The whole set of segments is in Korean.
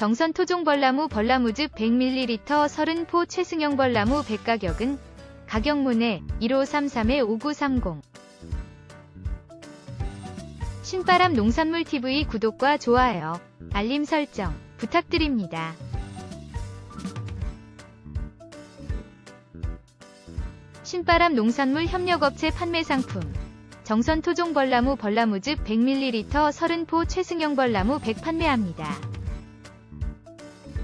정선 토종 벌나무 벌나무즙 100ml 30포 최승형 벌나무 100 가격은 가격문에 1533-5930 신바람 농산물 TV 구독과 좋아요, 알림 설정 부탁드립니다. 신바람 농산물 협력업체 판매 상품 정선 토종 벌나무 벌나무즙 100ml 30포 최승형 벌나무 100 판매합니다.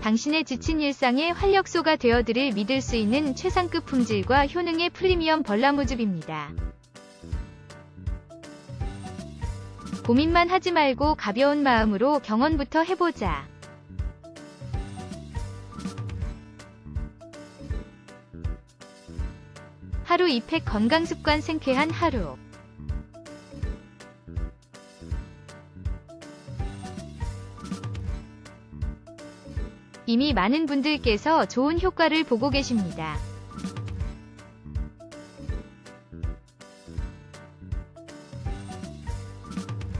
당신의 지친 일상의 활력소가 되어드릴 믿을 수 있는 최상급 품질과 효능의 프리미엄 벌나무즙입니다. 고민만 하지 말고 가벼운 마음으로 경원부터 해보자. 하루 2팩 건강습관 생쾌한 하루. 이미 많은 분들께서 좋은 효과를 보고 계십니다.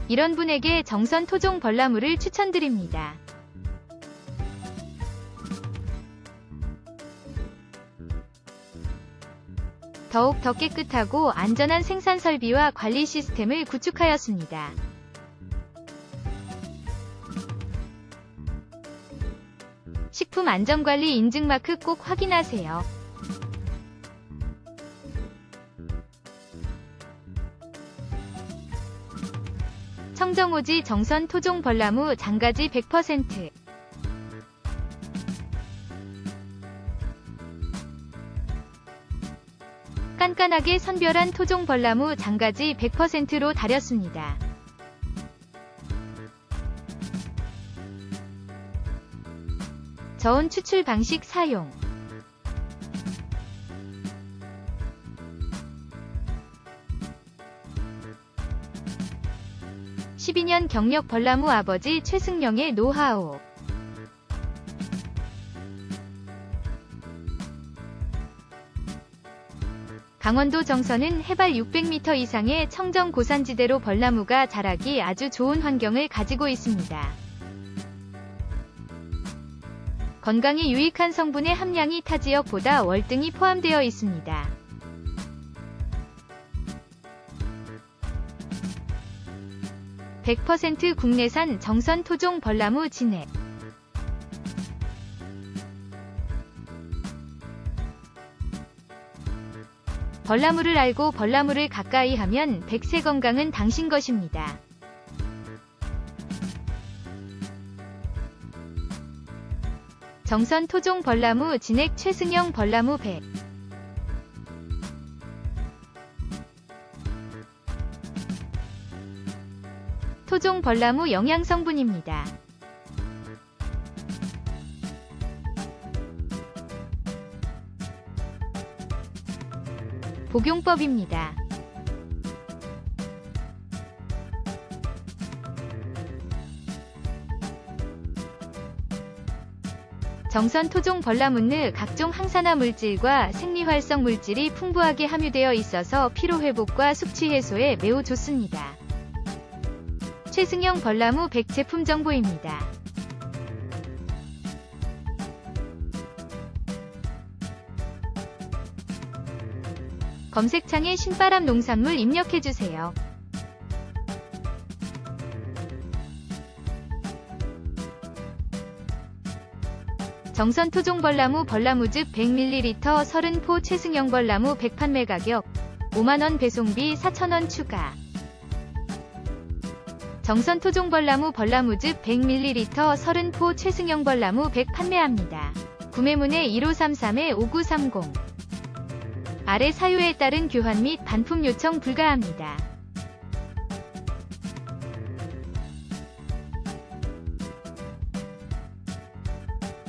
이런 분에게 정선 토종 벌나무를 추천드립니다. 더욱 더 깨끗하고 안전한 생산 설비와 관리 시스템을 구축하였습니다. 식품 안전관리 인증마크 꼭 확인하세요. 청정오지 정선 토종 벌나무 장가지 100% 깐깐하게 선별한 토종 벌나무 장가지 100%로 다렸습니다. 저온 추출 방식 사용 (12년) 경력 벌나무 아버지 최승령의 노하우 강원도 정선은 해발 600m 이상의 청정 고산지대로 벌나무가 자라기 아주 좋은 환경을 가지고 있습니다. 건강에 유익한 성분의 함량이 타 지역보다 월등히 포함되어 있습니다. (100%) 국내산 정선 토종 벌나무 진액 벌나무를 알고 벌나무를 가까이 하면 백세 건강은 당신 것입니다. 정선 토종 벌나무 진액 최승형 벌나무 100 토종 벌나무 영양 성분입니다. 복용법입니다. 정선 토종 벌나무는 각종 항산화 물질과 생리활성 물질이 풍부하게 함유되어 있어서 피로회복과 숙취 해소에 매우 좋습니다. 최승형 벌나무 100 제품 정보입니다. 검색창에 신바람 농산물 입력해주세요. 정선 토종 벌나무 벌나무즙 100ml 30포 최승형 벌나무 100 판매 가격 5만원 배송비 4천원 추가 정선 토종 벌나무 벌나무즙 100ml 30포 최승형 벌나무 100 판매합니다. 구매문의 1533-5930 아래 사유에 따른 교환 및 반품 요청 불가합니다.